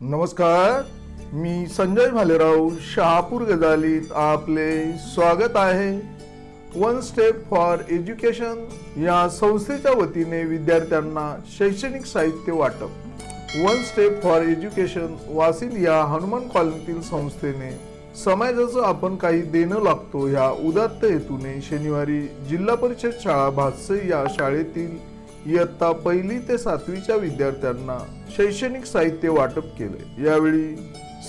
नमस्कार मी संजय भालेराव शहापूर गजालीत आपले स्वागत आहे. वन स्टेप फॉर एज्युकेशन या संस्थेच्या वतीने विद्यार्थ्यांना शैक्षणिक साहित्य वाटप. वन स्टेप फॉर एज्युकेशन वासिल या हनुमान कॉलनीतील संस्थेने समाजाचं आपण काही देणं लागतो ह्या उदात्त हेतूने शनिवारी जिल्हा परिषद शाळा भातसई या शाळेतील इयत्ता पहिली ते सातवीच्या विद्यार्थ्यांना शैक्षणिक साहित्य वाटप केले. यावेळी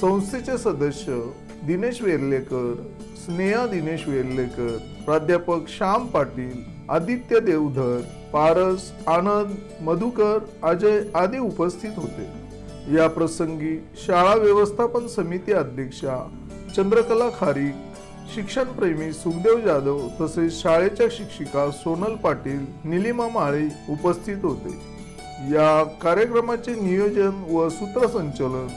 संस्थेचे सदस्य दिनेश वेर्लेकर स्नेहा दिनेश वेर्लेकर प्राध्यापक श्याम पाटील आदित्य देवधर पारस आनंद मधुकर अजय आदी उपस्थित होते. या प्रसंगी शाळा व्यवस्थापन समिती अध्यक्षा चंद्रकला खारीक शिक्षणप्रेमी सुखदेव जाधव तसेच शाळेच्या शिक्षिका सोनल पाटील निलिमा माळे उपस्थित होते. या कार्यक्रमाचे नियोजन व सूत्रसंचलन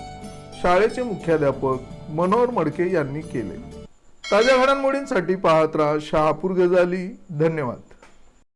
शाळेचे मुख्याध्यापक मनोहर मडके यांनी केले. ताज्या घडामोडींसाठी पाहत राहा शहापूर गजाली. धन्यवाद.